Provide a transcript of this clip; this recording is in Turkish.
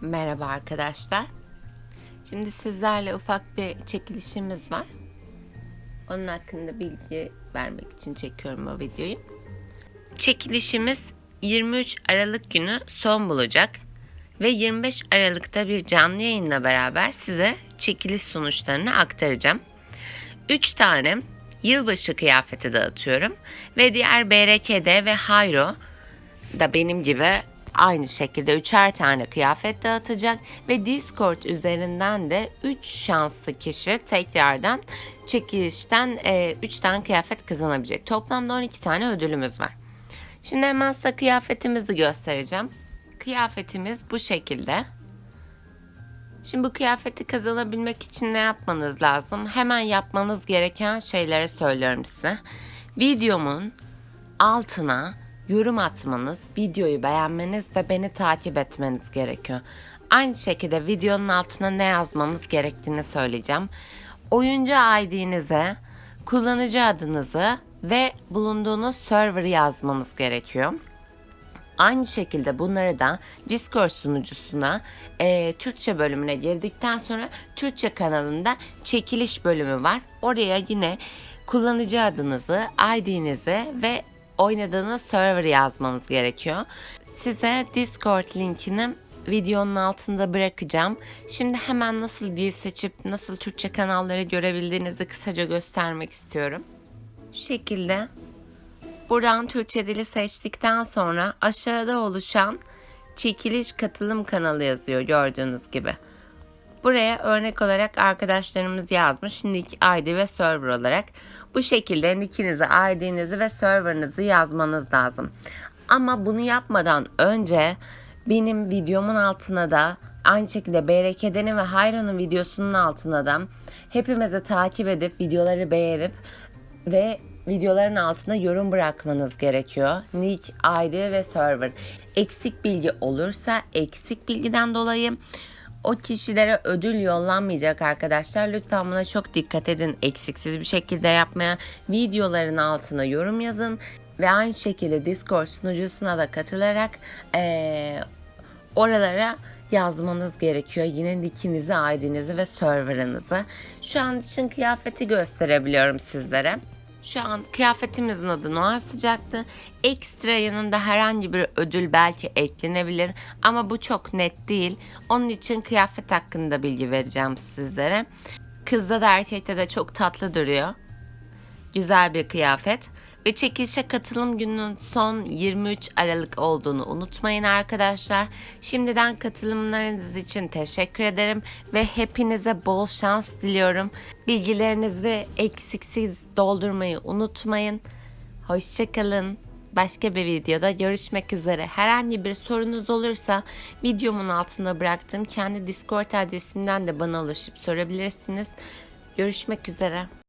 Merhaba arkadaşlar. Şimdi sizlerle ufak bir çekilişimiz var. Onun hakkında bilgi vermek için çekiyorum bu videoyu. Çekilişimiz 23 Aralık günü son bulacak ve 25 Aralık'ta bir canlı yayınla beraber size çekiliş sonuçlarını aktaracağım. 3 tane yılbaşı kıyafeti dağıtıyorum ve diğer BRKD ve Hayro da benim gibi aynı şekilde üçer tane kıyafet dağıtacak ve Discord üzerinden de 3 şanslı kişi tekrardan çekilişten 3 tane kıyafet kazanabilecek. Toplamda 12 tane ödülümüz var. Şimdi hemen size kıyafetimizi göstereceğim. Kıyafetimiz bu şekilde. Şimdi bu kıyafeti kazanabilmek için ne yapmanız lazım? Hemen yapmanız gereken şeyleri söylüyorum size. Videomun altına yorum atmanız, videoyu beğenmeniz ve beni takip etmeniz gerekiyor. Aynı şekilde videonun altına ne yazmanız gerektiğini söyleyeceğim. Oyuncu ID'nize, kullanıcı adınızı ve bulunduğunuz server yazmanız gerekiyor. Aynı şekilde bunları da Discord sunucusuna e, Türkçe bölümüne girdikten sonra Türkçe kanalında çekiliş bölümü var. Oraya yine kullanıcı adınızı, ID'nizi ve oynadığınız server yazmanız gerekiyor. Size Discord linkini videonun altında bırakacağım. Şimdi hemen nasıl dil seçip nasıl Türkçe kanalları görebildiğinizi kısaca göstermek istiyorum. Şu şekilde buradan Türkçe dili seçtikten sonra aşağıda oluşan çekiliş katılım kanalı yazıyor gördüğünüz gibi. Buraya örnek olarak arkadaşlarımız yazmış nick, ID ve server olarak. Bu şekilde nickinizi, ID'nizi ve serverınızı yazmanız lazım. Ama bunu yapmadan önce benim videomun altına da aynı şekilde BRK'denin ve Hayro'nun videosunun altına da hepimizi takip edip videoları beğenip ve videoların altına yorum bırakmanız gerekiyor. Nick, ID ve server. Eksik bilgi olursa eksik bilgiden dolayı o kişilere ödül yollanmayacak arkadaşlar. Lütfen buna çok dikkat edin. Eksiksiz bir şekilde yapmaya. Videoların altına yorum yazın. Ve aynı şekilde Discord sunucusuna da katılarak ee, oralara yazmanız gerekiyor. Yine nickinizi, ID'nizi ve serverınızı. Şu an için kıyafeti gösterebiliyorum sizlere. Şu an kıyafetimizin adı Noel Sıcaktı. Ekstra yanında herhangi bir ödül belki eklenebilir ama bu çok net değil. Onun için kıyafet hakkında bilgi vereceğim sizlere. Kızda da erkekte de çok tatlı duruyor. Güzel bir kıyafet. Ve çekilişe katılım gününün son 23 Aralık olduğunu unutmayın arkadaşlar. Şimdiden katılımlarınız için teşekkür ederim ve hepinize bol şans diliyorum. Bilgilerinizi eksiksiz doldurmayı unutmayın. Hoşçakalın. Başka bir videoda görüşmek üzere. Herhangi bir sorunuz olursa videomun altına bıraktığım kendi Discord adresimden de bana ulaşıp sorabilirsiniz. Görüşmek üzere.